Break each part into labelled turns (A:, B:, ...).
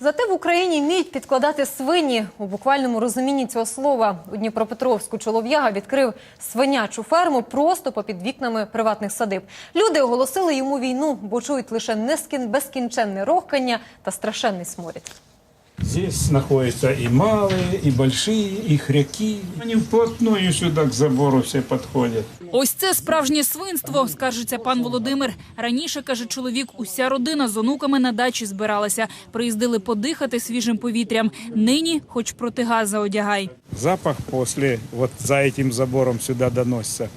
A: Зате в Україні вміють підкладати свині у буквальному розумінні цього слова. У Дніпропетровську чолов'яга відкрив свинячу ферму просто попід вікнами приватних садиб. Люди оголосили йому війну, бо чують лише нескін безкінченне рохкання та страшенний сморід.
B: Здесь находятся и малые, и большие, и хряки. Они вплотную сюда к забору все подходят.
C: Ось це справжнє свинство, скаржиться пан Володимир. Раніше, каже чоловік, уся родина з онуками на дачі збиралася. Приїздили подихати свіжим повітрям. Нині хоч протигаза одягай.
B: Запах после, вот за этим забором сюда доносится,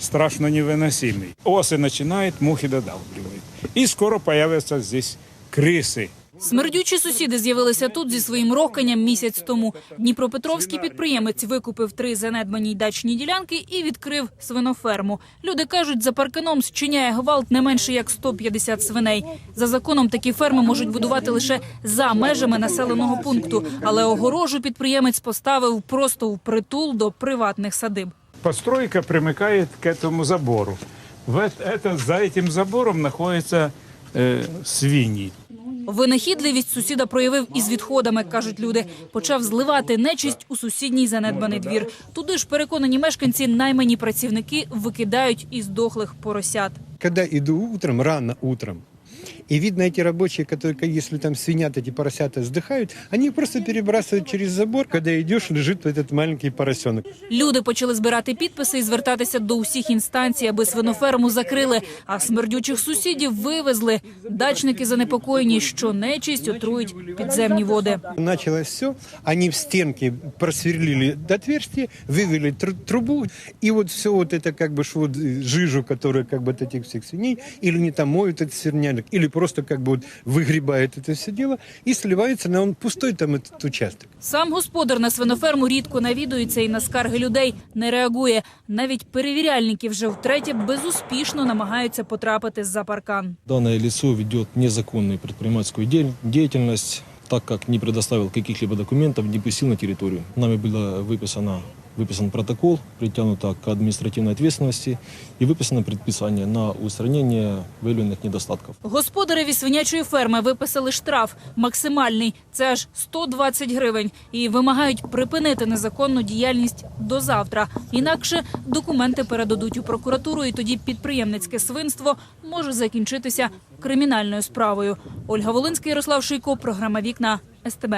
B: страшно невыносимый. Осы начинают, мухи додавливают. И скоро появятся здесь крысы.
C: Смердючі сусіди з'явилися тут зі своїм рохканням місяць тому. Дніпропетровський підприємець викупив три занедбані дачні ділянки і відкрив свиноферму. Люди кажуть, за парканом зчиняє гвалт не менше як 150 свиней. За законом такі ферми можуть будувати лише за межами населеного пункту, але огорожу підприємець поставив просто в притул до приватних садиб.
B: Постройка примыкает к этому забору. В эт- это, за этим забором находятся э, свиньи.
C: Винахідливість сусіда проявив із відходами, кажуть люди. Почав зливати нечисть у сусідній занедбаний двір. Туди ж переконані мешканці, наймені працівники викидають із дохлих поросят.
D: Коли йду утром, рано утром, и видно эти рабочие, которые, если там свинят, эти поросята сдыхают, они их просто перебрасывают через забор. Когда идешь, лежит этот маленький поросенок.
C: Люди почали збирати підписи і звертатися до усіх інстанцій, аби свиноферму закрили, а смердючих сусідів вивезли. Дачники занепокоєні, що нечисть отрують підземні води.
D: Началось все, они в стенке просверлили до отверстия, вывели тру- трубу, и вот все вот это как бы ж вот э, жижу, которая как бы от этих всех свиней, или они там моют этот свернянок, или просто как бы вот выгребают это все дело и сливается на он пустой там этот участок.
C: Сам господар на свиноферму рідко навідується і на скарги людей не реагує. Навіть перевіряльники вже втретє безуспішно намагаються потрапити за паркан.
E: Данное лицо ведет незаконную предпринимательскую де- деятельность, так как не предоставил каких-либо документов, не пустил на территорию. Нами было выписано, выписан протокол, притянуто к административной ответственности и выписано предписание на устранение выявленных недостатков.
C: Господареві свинячої ферми виписали штраф максимальний це аж 120 гривень і вимагають припинити незаконну діяльність до завтра. Інакше документи передадуть у прокуратуру, і тоді підприємницьке свинство може закінчитися кримінальною справою. Ольга Волинська, Ярослав Шийко, програма Вікна СТБ.